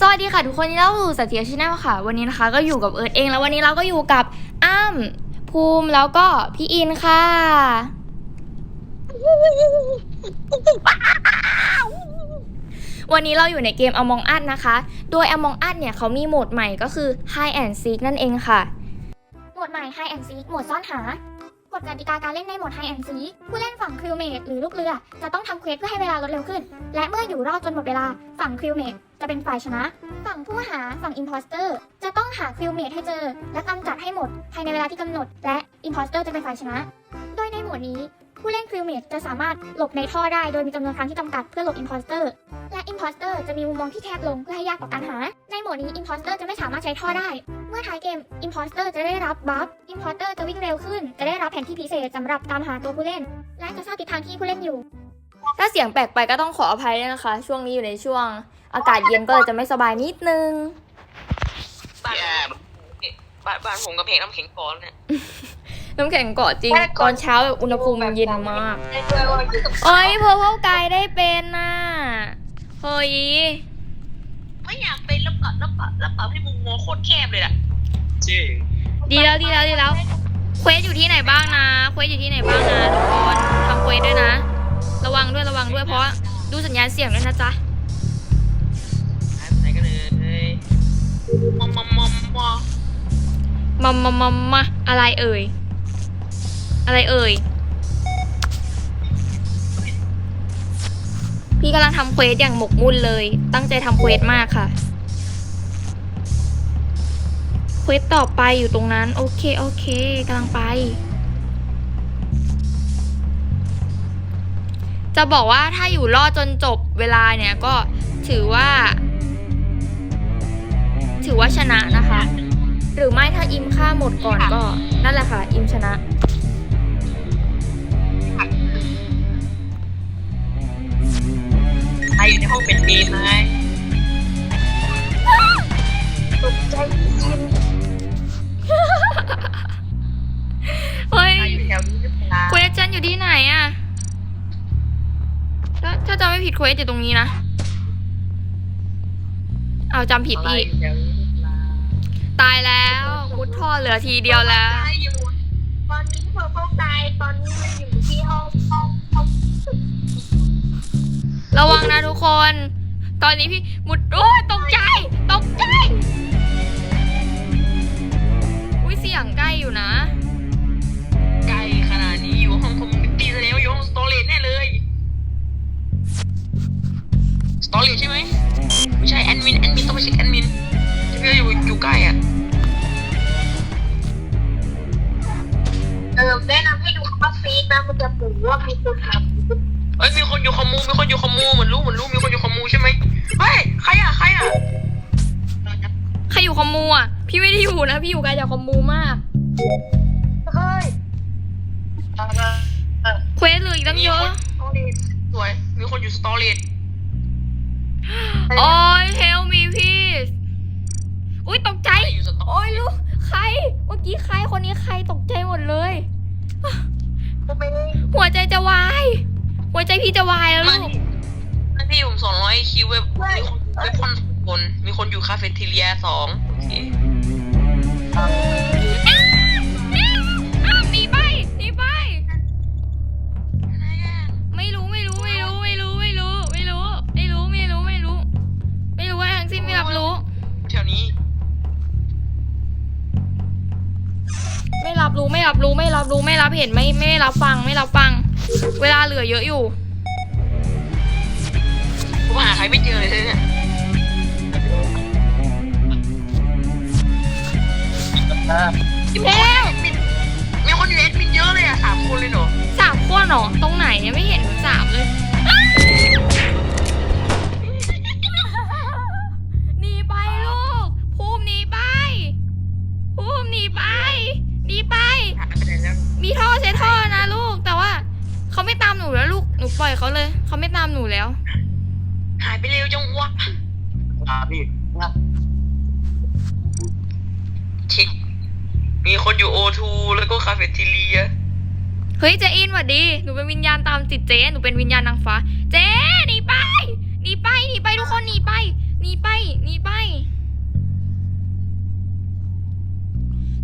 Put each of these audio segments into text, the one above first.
สวัสดีค่ะทุกคนยินดีต้อนรับสู่สัตย์เทีชแนลค่ะ วันนี้นะคะก็อยู่กับเอิร์ธเอง แล้ววันนี้เราก็อยู่กับอ้ำภูมิแล้วก็พี่อินค่ะ วันนี้เราอยู่ในเกม Among Us นะคะ โดย Among Us เนี่ยเขามีโหมดใหม่ก็คือ Hide and Seek นั่นเองค่ะ โหมดใหม่ Hide and Seek โหมดซ่อนหา ฎกติกาการเล่นในโหมด High Endy ผู้เล่นฝั่งคริวเมทหรือลูกเรือ จะต้องทำเควสเพื่อให้เวลาลดเร็วขึ้น และเมื่ออยู่รอดจนหมดเวลาฝั่งคริวเมทจะเป็นฝ่ายชนะ ฝั่งผู้หาฝั่งอิมพอสเตอร์ จะต้องหาคริวเมทให้เจอ และกำจัดให้หมดภายในเวลาที่กำหนด และอิมพอสเตอร์จะเป็นฝ่ายชนะ โดยในโหมดนี้ ผู้เล่นคริวเมทจะสามารถหลบในท่อได้โดยมีจำนวนครั้งที่จำกัดเพื่อหลบอิ p พ s สเตอร์ และอิ p พ s สเตอร์จะมีมุมมองที่แคบลงเพื่อให้ยากต่อการหา ในโหมดนี้อิ p พ s สเตอร์จะไม่สามารถใช้ท่อได้ เมื่อท้ายเกมอิ p พ s สเตอร์จะได้รับบัฟอิ p พ s สเตอร์จะวิ่งเร็วขึ้น จะได้รับแผนที่พิเศษสำหรับตามหาตัวผู้เล่น และจะทราบทิศทางที่ผู้เล่นอยู่ ถ้าเสียงแปลกไปก็ต้องขออภัยด้วยนะคะ ช่วงนี้อยู่ในช่วง อากาศเย็นก็เลยจะไม่สบายนิดนึง บ้านบ้านบ้านผมกับเพลงน้ำแข็งก่อนเนี่ย น้ำแข็งเกาะจริง ตอนเช้าแบบอุณหภูมิมันเย็นมากได้ด้วยว่าอยู่กับเอ้ยเพอร์เพลกายได้เป็นน่ะเฮ้ยไม่อยากเป็นแล้วปรับแล้วปรับแล้วปรับให้มุมมองโคตรแคบเลยล่ะจริงดีแล้วดีแล้วดีแล้วเควสอยู่ที่ไหนบ้างนะเควสอยู่ที่ไหนบ้างนะทุกคนทำเควสด้วยนะ ระวังด้วยระวังด้วยเพราะดูสัญญาณเสียงด้วยนะจ๊ะหายไปไหนกันเลยมอมมอมมอมมอมามามามาอะไรเอ่ย อะไรเอ่ย พี่กำลังทำเควสอย่างหมกมุ่นเลย ตั้งใจทำเควสมากค่ะเควสต่อไปอยู่ตรงนั้น โอเค โอเคกำลังไป จะบอกว่าถ้าอยู่รอดจนจบเวลาเนี่ยก็ถือว่า ถือว่าชนะนะคะ หรือไม่ถ้าอิมฆ่าหมดก่อนก็ นั่นแหละค่ะ อิมชนะ อยู่ในห้องเป็นดีไหมตกใจจริงเฮ้ยใครอยู่แถวนี้หรือเปล่าเควสฉันอยู่ที่ไหนอะถ้าถ้าจำไม่ผิดเควสอยู่ตรงนี้นะ เอาจำผิดใครอีก อยู่แถวนี้หรือเปล่าตายแล้วมุดท่อเหลือทีเดียวแล้ว ตายอยู่ตอนนี้พอเขาตายตอนนี้มันอยู่ที่ห้องห้องห้อง ระวังนะทุกคน ตอนนี้พี่มุดโอ้ยตกใจ ตกใจ อุ้ยเสียงใกล้อยู่นะ ไกลขนาดนี้อยู่ห้องคอมมิวนิตี้แสดงว่าอยู่ห้องสตอเรจแน่เลยสตอเรจใช่ไหมไม่ใช่แอดมินแอดมินต้องไปเช็คแอดมินที่พี่อยู่อยู่ใกล้อะเออแนะนำให้ดูคอฟฟีนะมันจะบอกว่ามีคนท เอ้ยมีคนอยู่คอมมูมีคนอยู่คอมมูเหมือนรู้เหมือนรู้มีคนอยู่คอมมูใช่ไหมเฮ้ยใครอะใครอะใครอยู่คอมมูอะพี่ไม่ได้อยู่นะพี่อยู่ไกลจากคอมมูมากำเฮ้ยเควสเหลืออีกตั้งเยอะสตอเรจสวยมีคนอยู่สตอเรจโอ้ยเฮลมีพี่อุ้ยตกใจอยู่สตอโอ้ยลูกใครเมื่อกี้ใครคนนี้ใครตกใจหมดเลยกูไม่ได้หัวใจจะวาย หัวใจพี่จะวายแล้วมันลูก มันพี่ผมสองร้อยคิวเว็บมีคนเว็บคอนคน มีคนอยู่คาเฟ่เทเลียสองโอเคอ้าวอ้าวหนีไปหนีไป ไม่รู้ไม่รู้ไม่รู้ไม่รู้ไม่รู้ไม่รู้ไม่รู้ไม่รู้ไม่รู้ ไม่รู้ว่าทั้งสิ้นไม่รับรู้ แถวนี้ ไม่รับรู้ไม่รับรู้ไม่รับรู้ไม่รับเห็นไม่ไม่รับฟังไม่รับฟัง เวลาเหลือเยอะอยู่ผมหาใครไม่เจอเลยเนี่ยเฮ้ยมีมีคนอยู่แอดมินเยอะเลยอะสามคนเลยเหรอสามคนเหรอตรงไหน คาเฟ่เทเลียเฮ้ยเจอินหวัดดี หนูเป็นวิญญาณตามจิตเจหนูเป็นวิญญาณนางฟ้า เจหนีไปหนีไปหนีไปทุกคนหนีไปหนีหนีไปหนีไป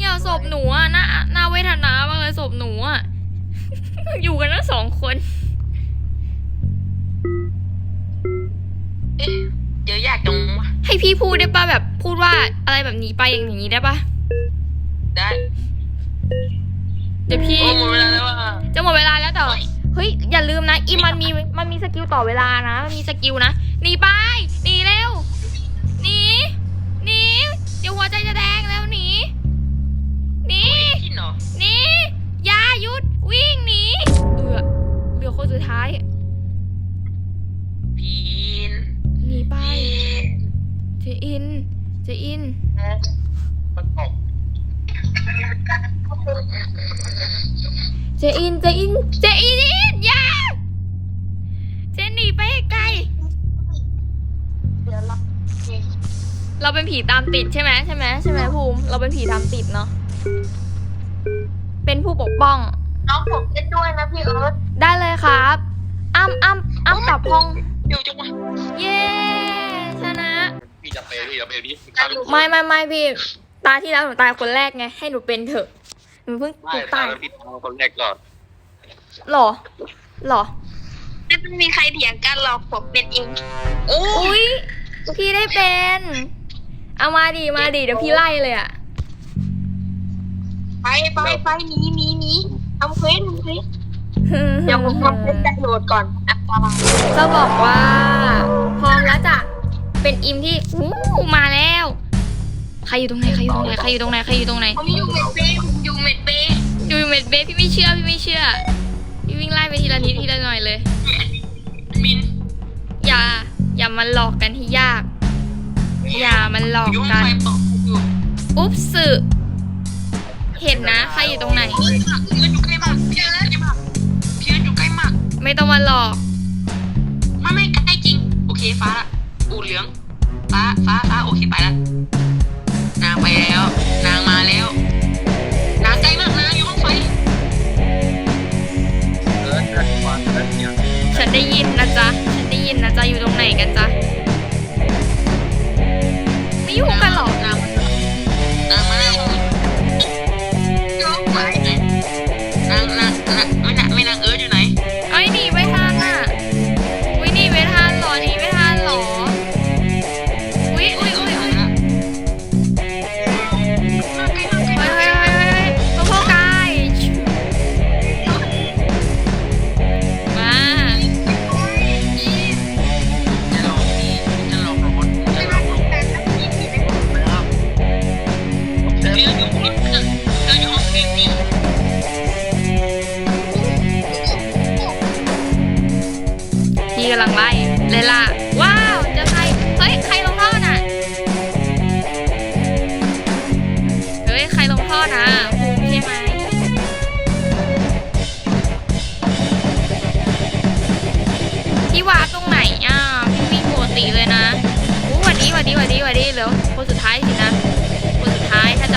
อย่าศพหนูอะน่าน่าเวทนามากเลยศพหนูอะอยู่กันทั้งสองคนเอ๊ะเดี๋ยวยากจังวะให้พี่พูดได้ปะแบบพูดว่าอะไรแบบนี้ไปอย่างนี้ได้ปะได้ เดี๋ยวพี่โอ้หมดเวลาแล้วว่าจะหมดเวลาแล้วแต่ว่าเฮ้ยอย่าลืมนะอีมันมีมันมีสกิลต่อเวลานะมันมีสกิลนะหนีไปหนีเร็วหนีหนีเดี๋ยวหัวใจจะแดงแล้วหนีหนีที่เหรอหนีอย่าหยุดวิ่งหนีเอือเหลือคนสุดท้ายพีนหนีไปพีนเจอินเจอินมันออก เจอินเจอินเจอินอย่าเจนหนีไปไกล เดี๋ยวเราเราเป็นผีตามติดใช่ไหมใช่ไหมใช่ไหมภูมิ เราเป็นผีตามติดเนาะเป็นผู้ปกป้อง น้องผมเล่นด้วยนะพี่เอิร์ธได้เลยครับอ้ำอ้ำอ้ำกลับห้องเดี๋ยวจังวะเย้ชนะ พี่จะเปย์พี่จะเปย์พี่ฆ่าทุกคนไม่ไม่ไม่พี่ ตาที่แล้วหนูตายคนแรกไง ให้หนูเป็นเถอะ หนูเพิ่งหไม่นูตาตายแล้วพี่ทำคนแรกก่อนหรอหรอ ไม่มีใครเถียงกันหรอกผมเป็นเองโอ้อุ้ยพี่ได้เป็น เอามาดีมาดีเดี๋ยวพี่ไล่เลยอะไปไปไปหนีหนีหนีทำเควสทำเควสเดี๋ยวผมทำเควสดาวน์โหลดก่อนอันตรายจะบอกว่า พร้อมแล้วจ้ะเป็นอิมที่อู้มาแล้ว ใครอยู่ตรงไหนใครอยู่ตรงไหนใครอยู่ตรงไหนใครอยู่ตรงไหนผมอยู่เมดเบย์ผมอยู่เมดเบย์อยู่เมดเบสพี่ไม่เชื่อพี่ไม่เชื่อพี่วิ่งไล่ไปทีละนิดทีละหน่อยเลย มินอย่า อย่ามาหลอกกันให้ยาก อย่ามันหลอกยุ่งกันไฟเปอกอยู่อุ๊บสึเห็นนะใครอยู่ตรงไหนเพื่อนอยู่ใกล้มากเพื่อนอยู่ใกล้มากเพื่อนอยู่ใกล้มาก ไม่ต้องมาหลอกไม่ไม่ใกล้จริง โอเคฟ้าละอูเหลือง ฟ้าฟ้าฟ้าโอเคไปละนางไปแล้ว นางมาแล้ว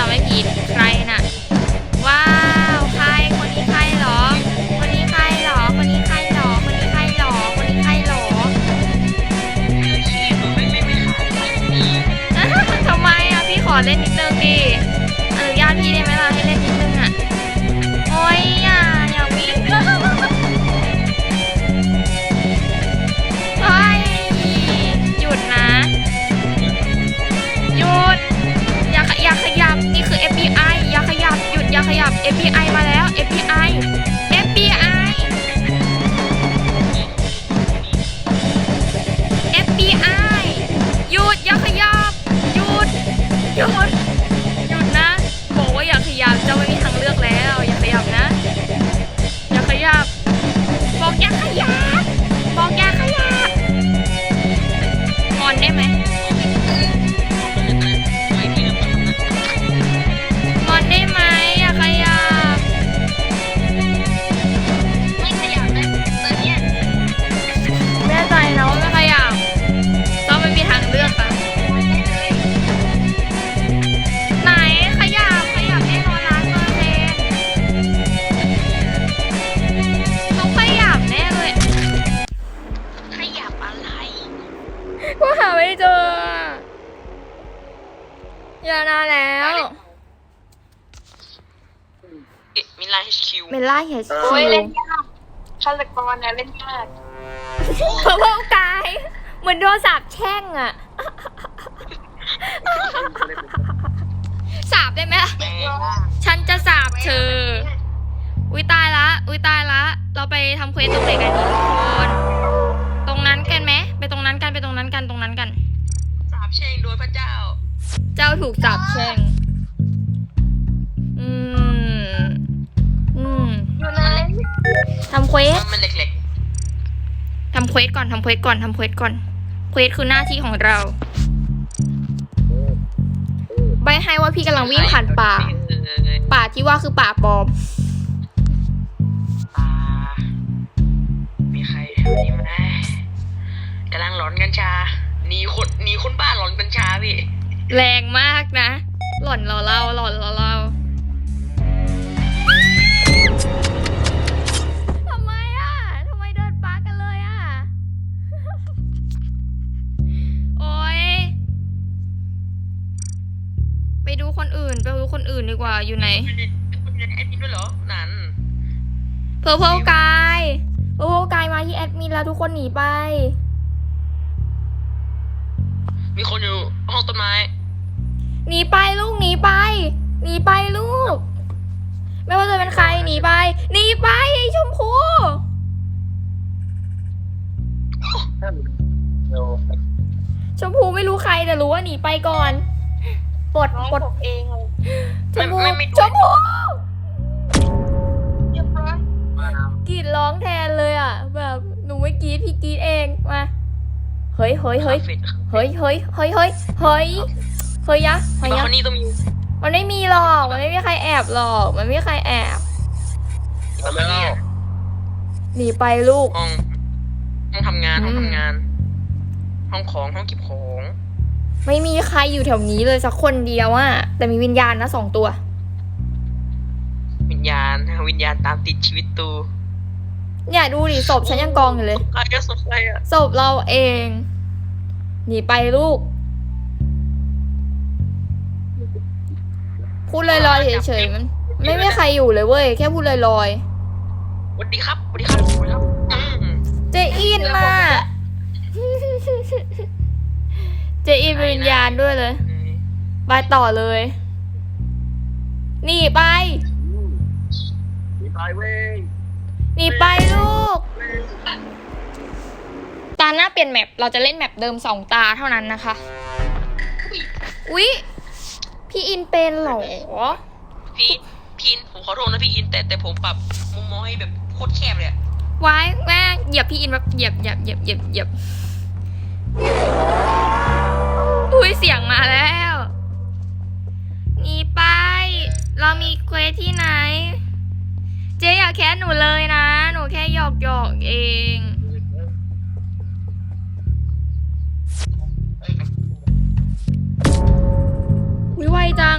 จำไม่ผิดใครน่ะ ว้าวใครคนนี้ใครหรอ คนนี้ใครหรอ คนนี้ใครหรอ คนนี้ใครหรอ คนนี้ใครหรอไม่ไม่ไม่ขายพี่ทำไมอะพี่ขอเล่นนิดนึงดิอนุญาตพี่ได้ไหมาน HQ เมล่าเฮสโอ้คิย วเล่นยากฆาตกรนะเล่นยาก เพราะว่ากาย เหมือนโดนสาบแช่งอะสาบได้ไหมล่ะแม่งฉันจะสาบเธอ อุ้ยตายละ อุ้ยตายละ เราไปทำเควสตรงไหนกันดีทุกคนตรงนั้นกันไหมไปตรงนั้นกันไปตรงนั้นกันตรงนั้นกัน สาบแช่งโดยพระเจ้า เจ้าถูกสาบแช่งำเควสก่อนทำเควสก่อนทำเควสก่อน เควสคือหน้าที่ของเรา ใบให้ว่าพี่กำลังๆวิ่งผ่านป่าเออป่าที่ว่าคือป่าปลอม ป่า มีใครแถวนี้ไหมกำลังหลอนกัญชาหนีคนหนีคนบ้าหลอนกัญชาพี่ แรงมากนะ หล่อนเราเราหล่อนเราเรา ไปดูคนอื่น ไปดูคนอื่นดีกว่าอยู่ไหนคุณเป็นแอดมินด้วยเหรอ นั่น เพอร์เพลกายเพอร์เพลกายมาที่แอดมินแล้วทุกคนหนีไป มีคนอยู่ห้องต้นไม้ หนีไปลูกหนีไป หนีไปลูก ไม่ว่าจะเป็นใครหนีไป หนีไปไอ้ชมพูเร็วชมพูไม่รู้ใครแต่รู้ว่าหนีไปก่อน ปลดน้องปลดผมเองเลยชมพูไม่ไม่ ชมพูเรียบร้อยกรีดร้องแทนเลยอะ แบบหนูไม่กรีดพี่กรีดเองมาเฮ้ยเฮ้ยเฮ้ยคาฟ่เฮ้ยเฮ้ยเฮ้ยเฮ้ยเฮ้ยเฮ้ยยะเฮ้ยบางยะคนนี้ต้องมีมันไม่มีหรอกมันไม่มีใครแอบหรอกมันไม่มีใครแอบทำแล้วหนีไปลูก ห้องห้องทำงานอืมห้องทำงาน ห้องของห้องเก็บของ ไม่มีใครอยู่แถวนี้เลยสักคนเดียวอะแต่มีวิญญาณนะสองตัว วิญญาณวิญญาณตามติดชีวิตตูเนี่ยดูดิศพฉันยังกองอยู่เลยใครจะสนใจอะศพเราเอง หนีไปลูก พูดลอยๆเฉยๆมัน ไม่มีใครอยู่เลยเว้ย แค่พูดลอยสวัสดีครับสวัสดีครับสวัสดีครับอืมๆเจอินมา เจอินเป็นวิญญาณด้วยเลย ไปต่อเลยหนีไปมีตายเว้ยหนีไปลูก ตาหน้าเปลี่ยนแมป เราจะเล่นแมปเดิมสองตาเท่านั้นนะคะ อุ๊ย พี่อินเป็นเหรอ พี่พีนผมขอโทษนะพี่อินแต่แต่ผมปรับมุมมองให้แบบโคตรแคบเลยอะ ไว้แม่เหยียบพี่อินแบบเหยียบเหยียบเหยียบเหยียบเหยียบ ที่ไหน เจ๊อย่าแค้นหนูเลยนะ หนูแค่หยอกหยอกๆเอง วิไวจัง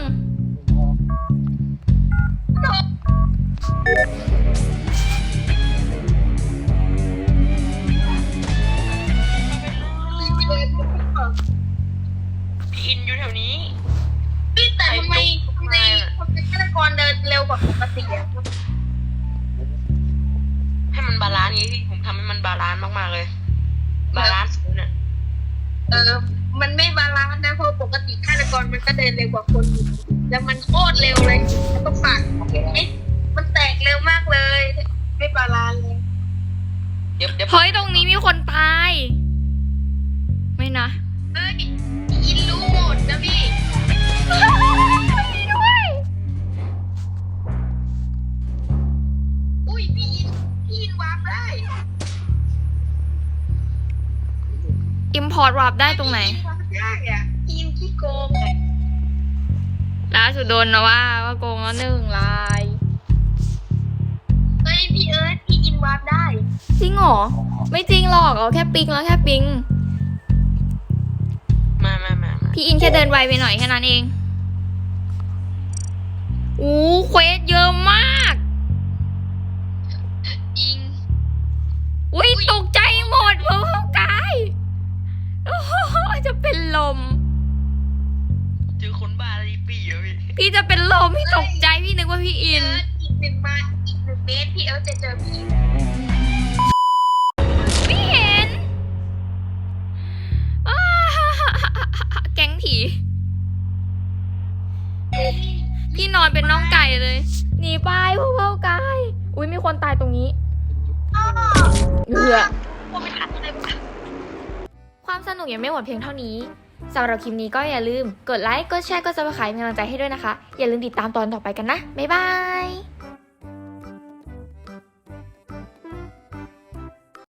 พี่อินอยู่แถวนี้ แต่ทำไมทำไมทำไมฆาต กรเดินเร็วกว่าปกติอะให้มันบาลานซ์ไงพี่ผมทำให้มันบาลานซ์มากๆเลย บาลานซ์ศูนย์อะเออ มันไม่บาลานซ์นะเพราะปกติฆาตกรมันก็เดินเร็วกว่าคนอยู่แล้วมันโคตรเร็วเลยแล้วก็ฝันเห็นไหมมันแตกเร็วมากเลย ไม่บาลานซ์เลย เดี๋ยวเดี๋ยวเฮ้ยตรงนี้มีคนตาย อิมพอร์ตวาร์ปได้ตรงไหนพี่อิวาร์ปได้อะพี่อินขี้โกงอะล่าสุดโดนนะว่าว่าโกงแล้วหนึ่งลายเฮ้ยพี่เอิร์ธพี่อินวาร์ปได้ จริงเหรอ ไม่จริงหรอกเอาแค่ปิงแล้วแค่ปิง มามามามาพี่อินแค่เดินไวไปหน่อยแค่นั้นเองอู้เควสเยอะมากอิง อุ้ยตกใจหมดเพราะว่า เป็นลม เจอคนบ้าพี่จะเป็นลมพี่ตกใจพี่นึกว่าพี่อินเจออีกหนึ่งมาอีกหนึ่งเมตรพี่เอิร์ธจะเจอผีไม่เห็นอ้าแก๊งผี พี่นอนเป็นน้องไก่เลย หนีไปพวกเผ่าไก่ อุ้ยมีคนตายตรงนี้อ้อเหงื่อ ความสนุกยังไม่หมดเพียงเท่านี้สำหรับคลิปนี้ก็อย่าลืม กดไลค์ กดแชร์ กดซับสไครต์เป็นกำลังใจให้ด้วยนะคะ อย่าลืมติดตามตอนต่อไปกันนะ บ๊ายบาย